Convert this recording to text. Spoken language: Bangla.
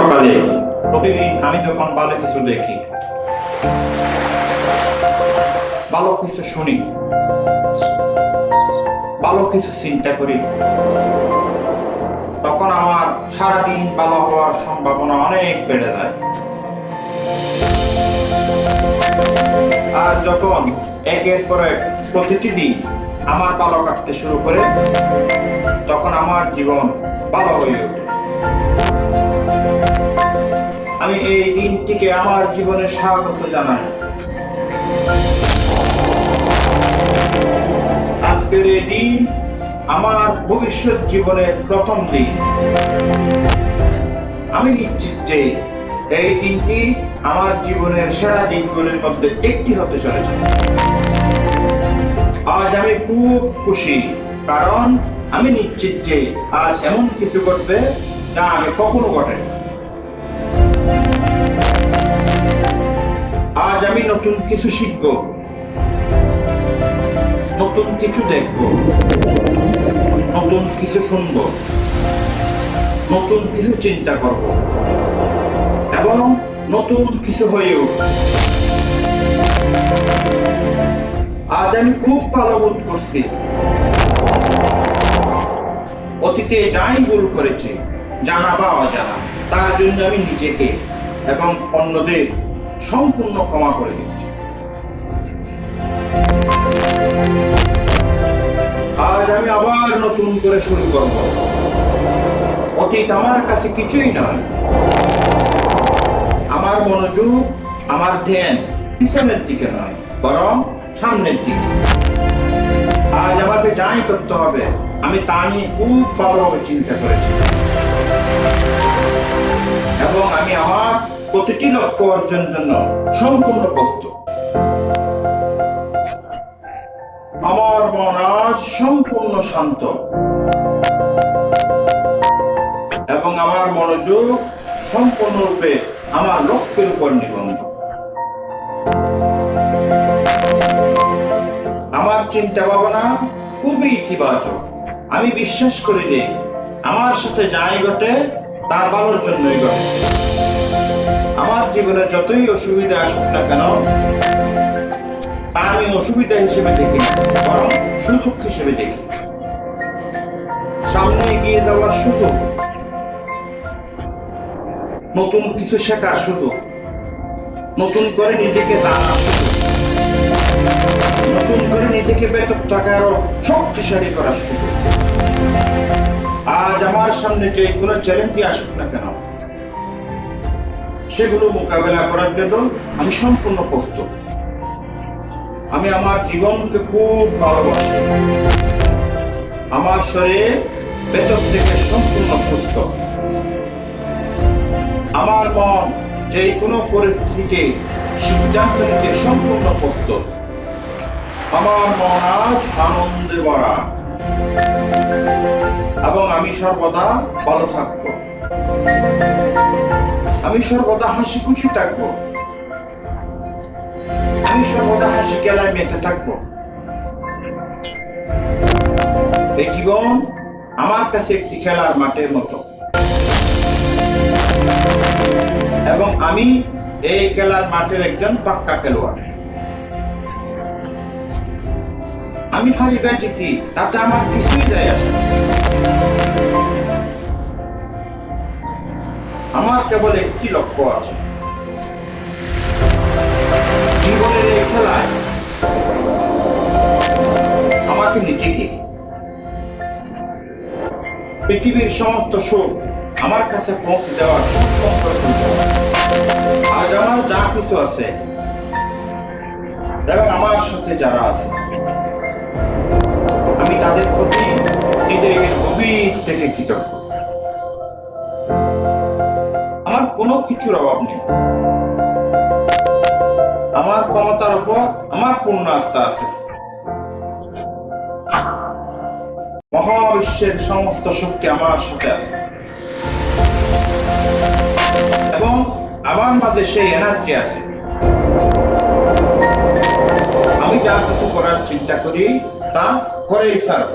সকালে। প্রতিদিন আমি যখন ভালো কিছু দেখি, ভালো কিছু শুনি, ভালো কিছু চিন্তা করি, তখন আমার সারাদিন ভালো হওয়ার সম্ভাবনা অনেক বেড়ে যায়। আর যখন একের পর এক প্রতিটি দিন আমার ভালো কাটতে শুরু করে, তখন আমার জীবন ভালো হয়ে ওঠে। আমি এই দিনটিকে আমার জীবনে স্বাগত জানাই। আজকের এই দিন আমার ভবিষ্যৎ জীবনের প্রথম দিন। আমি নিশ্চিত যে এই দিনটি আমার জীবনের সেরা দিনগুলির মধ্যে একটি হতে চলেছে। আজ আমি খুব খুশি, কারণ আমি নিশ্চিত যে আজ এমন কিছু করবে যা আমি কখনো ঘটেনি। আজ নতুন কিছু শিখব। নতুন কিছু দেখব। নতুন কিছু শুনব। নতুন কিছু চিন্তা করব। এবং নতুন কিছু হয়ে উঠব। আজ আমি খুব ভালো বোধ করছি। অতীতে যাই ভুল করেছি, জানা বা অজানা, তার জন্য আমি নিজেকে এবং অন্যদের সম্পূর্ণ ক্ষমা করে দিচ্ছি আজ আমি আবার নতুন করে শুরু করব। অতীত আমার কাছে কিছুই নয়। আমার মনোযোগ, আমার ধ্যান পিছনের দিকে নয়, বরং সামনের দিকে। আজ আমাকে যাই করতে হবে, আমি তা নিয়ে খুব ভালোভাবে চিন্তা করেছি প্রতিটি লক্ষ্য অর্জনের জন্য সম্পূর্ণ প্রস্তুত। আমার মন আজ সম্পূর্ণ শান্ত। এবং আমার মনোযোগ সম্পূর্ণরূপে আমার লক্ষ্যের উপর নিবন্ধ আমার চিন্তা ভাবনা খুবই ইতিবাচক। আমি বিশ্বাস করি যে আমার সাথে যাই ঘটে তার ভালোর জন্যই ঘটে। আমার জীবনে যতই অসুবিধা আসুক না কেন তা আমি অসুবিধা হিসেবে দেখি বরং সুযোগ হিসেবে দেখি। সামনে এগিয়ে যাওয়ার সুযোগ, নতুন কিছু শেখার সুযোগ, নতুন করে নিজেকে জানার নতুন করে নিজেকে বেতন টাকা আরও শক্তিশালী করার সুযোগ। আজ আমার সামনে যে কোনো চ্যালেঞ্জই আসুক না কেন, সেগুলো মোকাবেলা করার জন্য আমি সম্পূর্ণ প্রস্তুত। আমি আমার জীবনকে খুব ভালোবাসি। আমার শরীর ভেতর থেকে সম্পূর্ণ সুস্থ। আমার মন যে কোনো পরিস্থিতিতে সিদ্ধান্ত নিতে সম্পূর্ণ প্রস্তুত। আমার মন আজ আনন্দে ভরা। আমি সর্বদা ভালো থাকব। আমি সর্বদা হাসি খুশি থাকব। আমি সর্বদা হাসি খেলায় মেতে থাকব। এই জীবন আমার কাছে একটি খেলার মাঠের মতো। এবং আমি এই খেলার মাঠের একজন পাক্কা খেলোয়াড়। আমি হারি বা জিতি তাতে আমার কিছুই যায় আসে আমার কেবল একটি লক্ষ্য আছে। জীবনের এই খেলায় আমাকে নিজেকে, পৃথিবীর সমস্ত সুখ আমার কাছে পৌঁছে দেওয়ার আজ আমার যা কিছু আছে, এবং আমার সাথে যারা আছে, আমি তাদের প্রতি নিজেকে গভীর থেকে কৃতজ্ঞ। কিছুর অভাব নেই। আমার ক্ষমতার উপর আমার পূর্ণ আস্থা আছে। মহাবিশ্বের সমস্ত শক্তি আমার সাথে আছে। এবং আমার মাঝে সেই এনার্জি আছে। আমি যা কিছু করার চিন্তা করি, তা করেই ছাড়ব।